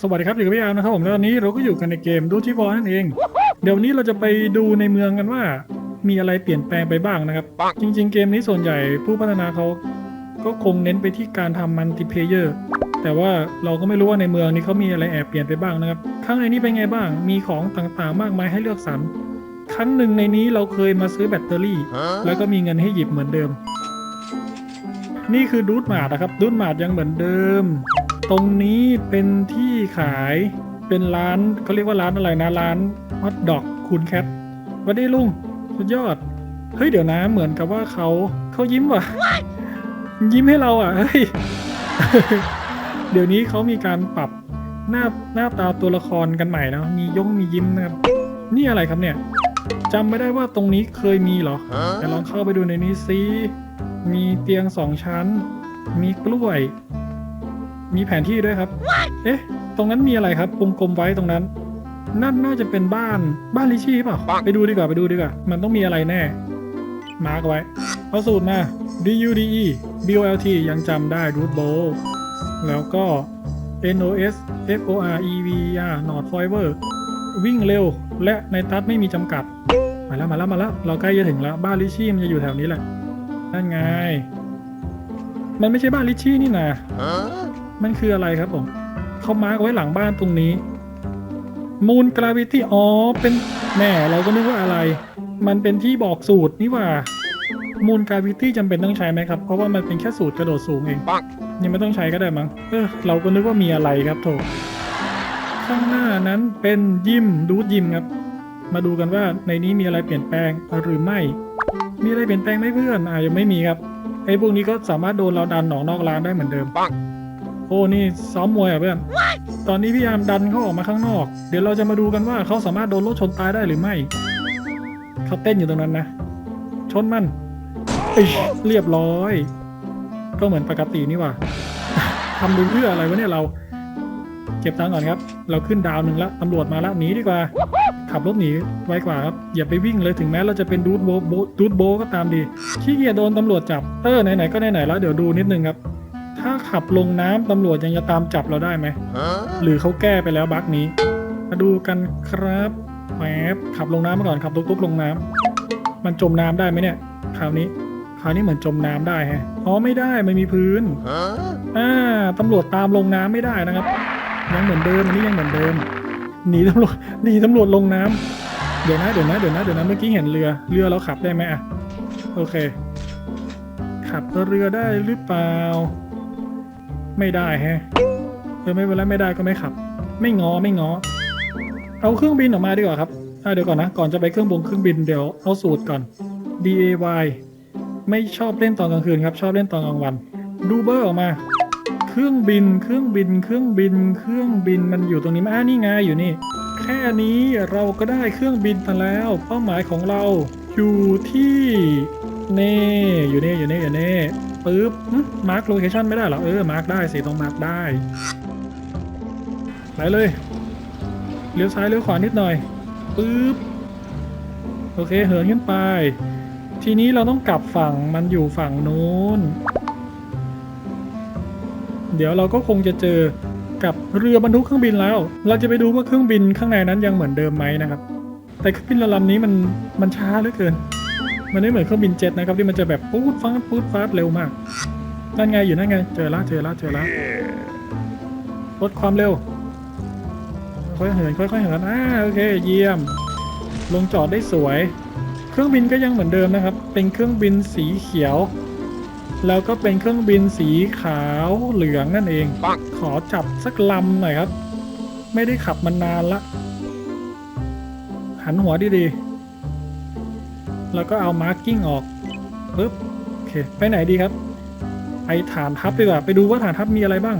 สวัสดีครับอยู่กับพี่อาร์มนะครับผมแล้วตอนนี้เราก็อยู่กันในเกมดูที่วอลนั่นเอง เดี๋ยวนี้เราจะไปดูในเมืองกันว่า มีอะไรเปลี่ยนแปลงไปบ้างนะครับ จริง ๆ เกมนี้ส่วนใหญ่ผู้พัฒนาเขาก็คงเน้นไปที่การทำมัลติเพเยอร์แต่ว่าเราก็ไม่รู้ว่าในเมืองนี้เขามีอะไรแอบเปลี่ยนไปบ้างนะครับ ข้างในนี้เป็นไงบ้าง มีของต่างๆ มากมายให้เลือกสรรครั้งหนึ่งในนี้เราเคยมาซื้อแบตเตอรี่ แล้วก็มีเงินให้หยิบเหมือนเดิม นี่คือดูดหมาดนะครับ ดูดหมาดยังเหมือนเดิม ตรงนี้เป็นที่ขายเป็นร้านเขาเรียกว่าร้านอะไรนะร้านฮอทดอกคุณแคทสวัสดีลุงสุดยอด เฮ้ยเดี๋ยวนะเหมือนกับว่าเขาเขายิ้มว่ะ ยิ้มให้เราอะเฮ้ยเดี๋ยวนี้เขามีการปรับหน้าหน้าตาตัวละครกันใหม่แล้วมียงมียิ้มนะครับนี่อะไรครับเนี่ยจำไม่ได้ว่าตรงนี้เคยมีเหรอแต่ลองเข้าไปดูในนี้ซิมีเตียงสองชั้น มีกล้วย มีแผนที่ด้วยครับ เอ๊ะ ตรงนั้นมีอะไรครับกลมๆไว้ตรงนั้น นั่นน่าจะเป็นบ้านบ้านลิชี่เปล่า ไปดูดีกว่าไปดูดีกว่า มันต้องมีอะไรแน่ มาร์กไว้เอาสูตรมา D U D E B O L T ยังจำได้ Root Bowl แล้วก็ N O S F O R E V R Nord Fiber วิ่งเร็ว และในตัดไม่มีจำกัด มาแล้วมาแล้วมาแล้ว เราใกล้จะถึงแล้ว บ้านลิชี่มันจะอยู่แถวนี้แหละ นั่นไง มันไม่ใช่บ้านลิชี่นี่นะ มันคืออะไรครับผมเขามาร์กไว้หลังบ้านตรงนี้มูลกราวิตี้อ๋อเป็นแหม่เราก็นึกว่าอะไร มันเป็นที่บอกสูตรนี่หว่ามูลกราวิตี้จำเป็นต้องใช้ไหมครับ เพราะว่ามันเป็นแค่สูตรกระโดดสูงเองยังไม่ต้องใช้ก็ได้มั้งเออเราก็นึกว่ามีอะไรครับโถข้างหน้านั้นเป็นยิมดูดยิมครับ มาดูกันว่าในนี้มีอะไรเปลี่ยนแปลงหรือไม่ มีอะไรเปลี่ยนแปลงไหมเพื่อนอ่ายังไม่มีครับไอ้พวกนี้ก็สามารถโดนเราดันหนอกนอกร้านได้เหมือนเดิม โอ้นี่ซ้อมมวยอะเพื่อน ตอนนี้พี่ยามดันเขาออกมาข้างนอก เดี๋ยวเราจะมาดูกันว่าเขาสามารถโดนรถชนตายได้หรือไม่ เขาเต้นอยู่ตรงนั้นนะ ชนมันเรียบร้อย ก็เหมือนปกตินี่ว่าทำดูเพื่ออะไรวะเนี่ยเรา เก็บตังค์ก่อนครับ เราขึ้นดาวหนึ่งแล้วตำรวจมาแล้วหนีดีกว่า ขับรถหนีไวกว่าครับ อย่าไปวิ่งเลยถึงแม้เราจะเป็นดูดโบโบดูดโบก็ตามดีขี้เกียจโดนตำรวจจับ เออไหนๆก็ไหนๆแล้วเดี๋ยวดูนิดนึงครับ ถ้าขับลงน้ำตำรวจยังจะตามจับเราได้ไหม หรือเขาแก้ไปแล้วบั๊กนี้ มาดูกันครับแหมขับลงน้ำมาก่อนขับตุ๊กๆลงน้ำมันจมน้ำได้ไหมเนี่ย คราวนี้ คราวนี้เหมือนจมน้ำได้แฮะอ๋อไม่ได้มันมีพื้นอ่าตำรวจตามลงน้ำไม่ได้นะครับ ยังเหมือนเดิมอันนี้ยังเหมือนเดิมหนีตำรวจหนีตำรวจลงน้ำเดี๋ยวนะเดี๋ยวนะเดี๋ยวนะเดี๋ยวนะเมื่อกี้เห็นเรือเรือเราขับได้ไหมอะโอเค ขับเรือได้หรือเปล่า ไม่ได้แฮะเออไม่เป็นไรไม่ได้ก็ไม่ขับ ไม่งอไม่งอ เอาเครื่องบินออกมาดีกว่าครับอ่าเดี๋ยวก่อนนะ ก่อนจะไปเครื่องบงเครื่องบินเดี๋ยวเอาสูตรก่อน D A Y ไม่ชอบเล่นตอนกลางคืนครับ ชอบเล่นตอนกลางวัน ดูเบอร์ออกมา เครื่องบิน เครื่องบิน เครื่องบิน เครื่องบินมันอยู่ตรงนี้มอ่านี่ไงอยู่นี่ แค่นี้เราก็ได้เครื่องบินมาแล้ว เป้าหมายของเราอยู่ที่เน่อยู่เน่อยู่เน่อยู่เน่ ปึ๊บมาร์คโลเคชันไม่ได้หรอ เออ มาร์คได้สิต้องมาร์คได้ ไปเลย เลี้ยวซ้ายเลี้ยวขวานิดหน่อย ปึ๊บ โอเค เหินขึ้นไป ทีนี้เราต้องกลับฝั่ง มันอยู่ฝั่งนู้น เดี๋ยวเราก็คงจะเจอกับเรือบรรทุกเครื่องบินแล้ว เราจะไปดูว่าเครื่องบินข้างในนั้นยังเหมือนเดิมไหมนะครับ แต่เครื่องบินลำนี้มันมันช้าเหลือเกิน มันไม่เหมือนเครื่องบินเจ็ตนะครับที่มันจะแบบปูดฟ้าดปูดฟ้าดเร็วมากนั่นไงอยู่นั่นไงเจอละเจอละเจอละลดความเร็ว ค่อยเหินค่อยๆเหินอ่าโอเคเยี่ยม ลงจอดได้สวย เครื่องบินก็ยังเหมือนเดิมนะครับ เป็นเครื่องบินสีเขียว แล้วก็เป็นเครื่องบินสีขาวเหลืองนั่นเอง ขอจับสักลำหน่อยครับ ไม่ได้ขับมานานละ หันหัวดีๆ แล้วก็เอามาร์กิ้งออกปึ๊บโอเคไปไหนดีครับ ไปฐานทัพดีกว่าไปดูว่าฐานทัพมีอะไรบ้าง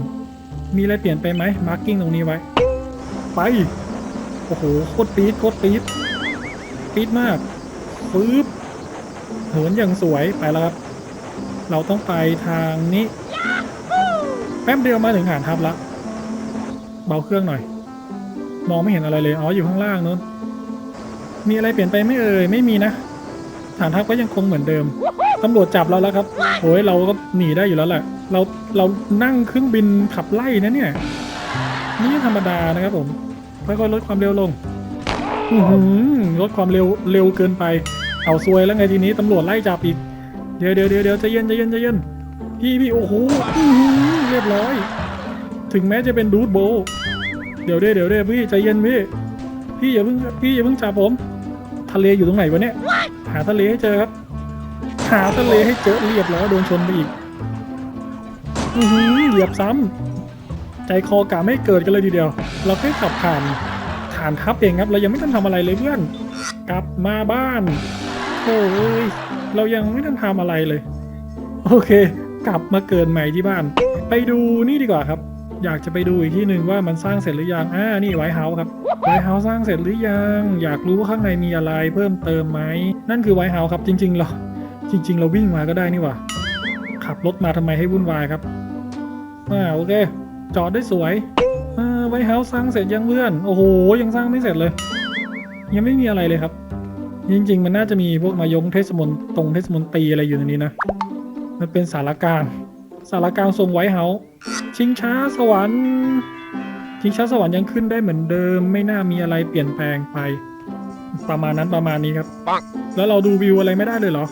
มีอะไรเปลี่ยนไปไหมมาร์กิ้งตรงนี้ไว้ ไปโอ้โหโคตรปี๊ดโคตรปี๊ดปี๊ดมากปึ๊บเหินอย่างสวยไปแล้วครับ เราต้องไปทางนี้ แป๊บเดียวมาถึงฐานทัพละเบาเครื่องหน่อย มองไม่เห็นอะไรเลยอ๋ออยู่ข้างล่างนู้นมีอะไรเปลี่ยนไปไม่เอ่ยไม่มีนะ ฐานทัพก็ยังคงเหมือนเดิม ตำรวจจับเราแล้วครับโอ้ยเราก็หนีได้อยู่แล้วแหละ เราเรานั่งเครื่องบินขับไล่นะเนี่ยนี่ธรรมดานะครับผมค่อยๆลดความเร็วลงลดความเร็วเร็วเกินไป เอาซวยแล้วไงทีนี้ตำรวจไล่จับอีก เดี๋ยวเดี๋ยวเดี๋ยวเดี๋ยวใจเย็นใจเย็นใจเย็นพี่พี่โอ้โหเรียบร้อย ถึงแม้จะเป็นดูดโบเดี๋ยวเดี๋ยวเดี๋ยวเดี๋ยวพี่ใจเย็นพี่ พี่อย่าเพิ่งพี่อย่าเพิ่งจับผม ทะเลอยู่ตรงไหนวะเนี่ย หาทะเลให้เจอครับ หาทะเลให้เจอเรียบร้อยโดนชนไปอีก อือหือเหยียบซ้ำใจคอกะไม่เกิดกันเลยทีเดียว เราแค่ขับผ่านฐานทัพเองครับ เรายังไม่ทันทำอะไรเลยเพื่อน กลับมาบ้านโอ้ยเรายังไม่ทันทำอะไรเลย โอเค กลับมาเกิดใหม่ที่บ้าน ไปดูนี่ดีกว่าครับอยากจะไปดูอีกที่หนึ่งว่ามันสร้างเสร็จหรือยัง อ่า นี่ไวท์เฮาส์ครับ ไวท์เฮาส์สร้างเสร็จหรือยัง อยากรู้ว่าข้างในมีอะไรเพิ่มเติมไหม นั่นคือไวท์เฮาส์ครับจริง ๆ เราจริง ๆ เราวิ่งมาก็ได้นี่หว่า ขับรถมาทำไมให้วุ่นวายครับอ่าโอเค จอดได้สวยอ่าไวท์เฮาส์สร้างเสร็จยังเพื่อน โอ้โห ยังสร้างไม่เสร็จเลย ยังไม่มีอะไรเลยครับ จริง ๆ มันน่าจะมีพวกมายงเทศมนตรงเทศมนตรีอะไรอยู่ในนี้นะมันเป็นสารกลางสารกลางทรงไวท์เฮาส์ชิงช้าสวรรค์ชิงช้าสวรรค์ยังขึ้นได้เหมือนเดิม ไม่น่ามีอะไรเปลี่ยนแปลงไป ประมาณนั้นประมาณนี้ครับ แล้วเราดูวิวอะไรไม่ได้เลยเหรอ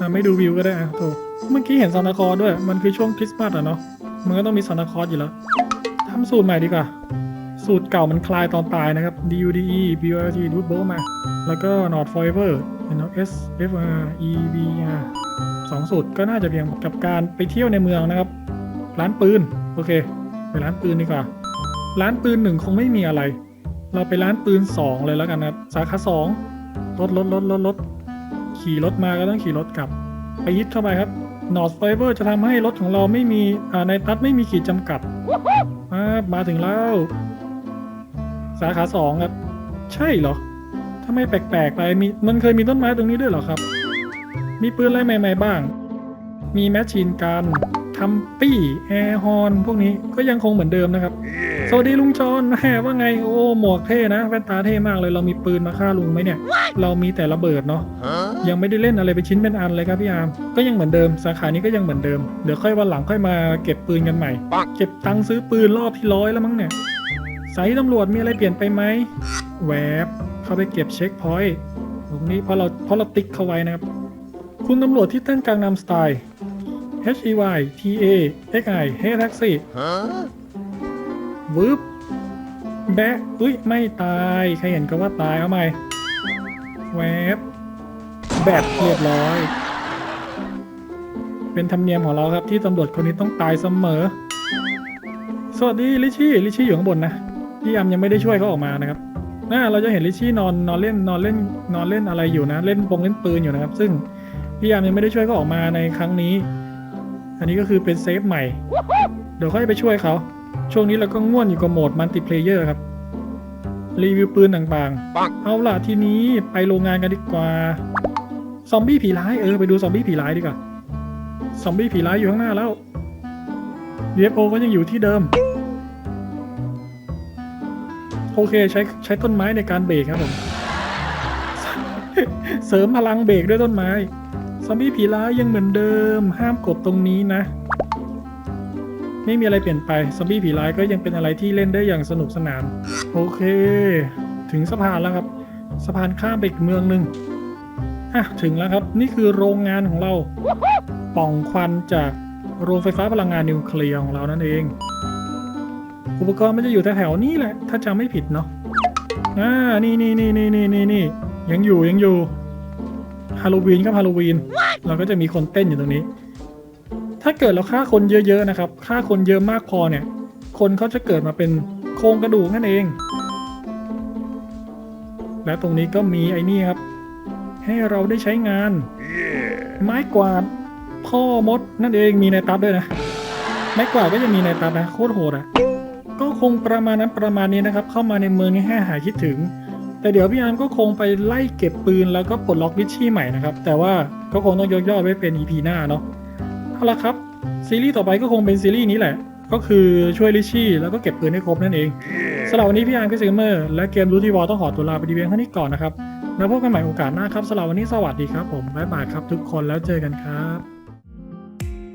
อะไม่ดูวิวก็ได้อะโถเมื่อกี้เห็นซานตาคลอสด้วย มันคือช่วงคริสต์มาสอะเนาะ มันก็ต้องมีซานตาคลอสอยู่แล้วทำสูตรใหม่ดีกว่า สูตรเก่ามันคลายตอนตายนะครับ DUDE BOLT รูทโบมา แล้วก็ Not Forever เห็นเนาะ S F R E B R สองสูตรก็น่าจะเพียงกับการไปเที่ยวในเมืองนะครับ ร้านปืน โอเค ไปร้านปืนดีกว่า ร้านปืนหนึ่งคงไม่มีอะไร เราไปร้านปืนสองเลยแล้วกันนะครับ สาขาสองรถรถรถรถรถขี่รถมาก็ต้องขี่รถกลับ ไปยึดเข้าไปครับนอ t ไฟเบอร์จะทำให้รถของเราไม่มีในตัดไม่มีขีดจำกัดมาถึงแล้ว สาขาสองครับ ใช่เหรอทำไมแปลกๆไปมีมันเคยมีต้นไม้ตรงนี้ด้วยเหรอครับ มีปืนอะไรใหม่ๆบ้าง มีแมชชีนกันทัมปี้แอร์ฮอนพวกนี้ก็ยังคงเหมือนเดิมนะครับ สวัสดีลุงจอนแหมว่าไงโอ้หมวกเท่นะแว่นตาเท่มากเลย เรามีปืนมาฆ่าลุงไหมเนี่ย เรามีแต่ระเบิดเนาะยังไม่ได้เล่นอะไรเป็นชิ้นเป็นอันเลยครับพี่อาร์มก็ยังเหมือนเดิมสาขานี้ก็ยังเหมือนเดิมเดี๋ยวค่อยวันหลังค่อยมาเก็บปืนกันใหม่ เก็บตังค์ซื้อปืนรอบที่ร้อยแล้วมั้งเนี่ยสายตำรวจมีอะไรเปลี่ยนไปไหมแวบเข้าไปเก็บเช็คพอยต์ตรงนี้เพราะเราเพราะเราติ๊กเข้าไว้นะครับ คุณตำรวจที่เต้นกลางนำสไตล์ H E Y T A X I เฮแท็กซี่ วืบแบะอุ้ยไม่ตายใครเห็นก็ว่าตายเอาใหม่แวบแบบเรียบร้อย เป็นธรรมเนียมของเราครับที่ตำรวจคนนี้ต้องตายเสมอ สวัสดีลิชี่ลิชี่อยู่ข้างบนนะพี่ยามยังไม่ได้ช่วยเขาออกมานะครับน่าเราจะเห็นลิชี่นอนนอนเล่นนอนเล่นนอนเล่นอะไรอยู่นะ เล่นปงเล่นปืนอยู่นะครับ ซึ่งพี่ยามยังไม่ได้ช่วยเขาออกมาในครั้งนี้ อันนี้ก็คือเป็นเซฟใหม่ เดี๋ยวค่อยไปช่วยเขา ช่วงนี้เราก็ง่วนอยู่กับโหมดมัลติเพลเยอร์ครับ รีวิวปืนต่างๆ เอาล่ะทีนี้ไปโรงงานกันดีกว่า ซอมบี้ผีร้ายเออไปดูซอมบี้ผีร้ายดีกว่า ซอมบี้ผีร้ายอยู่ข้างหน้าแล้ว UFO ก็ยังอยู่ที่เดิม โอเคใช้ใช้ต้นไม้ในการเบรกครับผม เสริมพลังเบรกด้วยต้นไม้ ซอมบี้ผีร้ายยังเหมือนเดิม ห้ามกดตรงนี้นะ ไม่มีอะไรเปลี่ยนไปซอมบี้ผีร้ายก็ยังเป็นอะไรที่เล่นได้อย่างสนุกสนาน โอเค ถึงสะพานแล้วครับ สะพานข้ามไปอีกเมืองหนึ่งอะถึงแล้วครับนี่คือโรงงานของเราป่องควันจากโรงไฟฟ้าพลังงานนิวเคลียร์ของเรานั่นเอง อุปกรณ์มันจะอยู่แถวๆนี้แหละ ถ้าจำไม่ผิดเนาะอ่านี่นี่นี่นี่นี่นี่นี่ยังอยู่ยังอยู่ฮาโลวีนครับฮาโลวีนเราก็จะมีคนเต้นอยู่ตรงนี้ ถ้าเกิดเราฆ่าคนเยอะๆนะครับฆ่าคนเยอะมากพอเนี่ย คนเขาจะเกิดมาเป็นโครงกระดูกนั่นเอง และตรงนี้ก็มีไอ้นี่ครับ ให้เราได้ใช้งานไม้กวาดพ่อมดนั่นเองมีในตับด้วยนะ ไม้กวาดก็จะมีในตับนะโคตรโหดอะก็คงประมาณนั้นประมาณนี้นะครับ เข้ามาในเมืองนี้ให้หายคิดถึง แต่เดี๋ยวพี่อาร์มก็คงไปไล่เก็บปืนแล้วก็ปลดล็อกลิชชี่ใหม่นะครับ แต่ว่าก็คงต้องยกย่อไว้เป็น EP หน้าเนาะเอา ละครับ ซีรีส์ต่อไปก็คงเป็นซีรีส์นี้แหละ ก็คือช่วยลิชชี่แล้วก็เก็บปืนให้ครบนั่นเองสำหรับวันนี้พี่อาร์มก็ซิเมอร์และเกมรู้ที่วอลต้องขอตัวลาไปดีเพียงเท่านี้ก่อนนะครับแล้วพบกันใหม่โอกาสหน้าครับสำหรับวันนี้สวัสดีครับผมบ๊ายบายครับทุกคนแล้วเจอกันครับ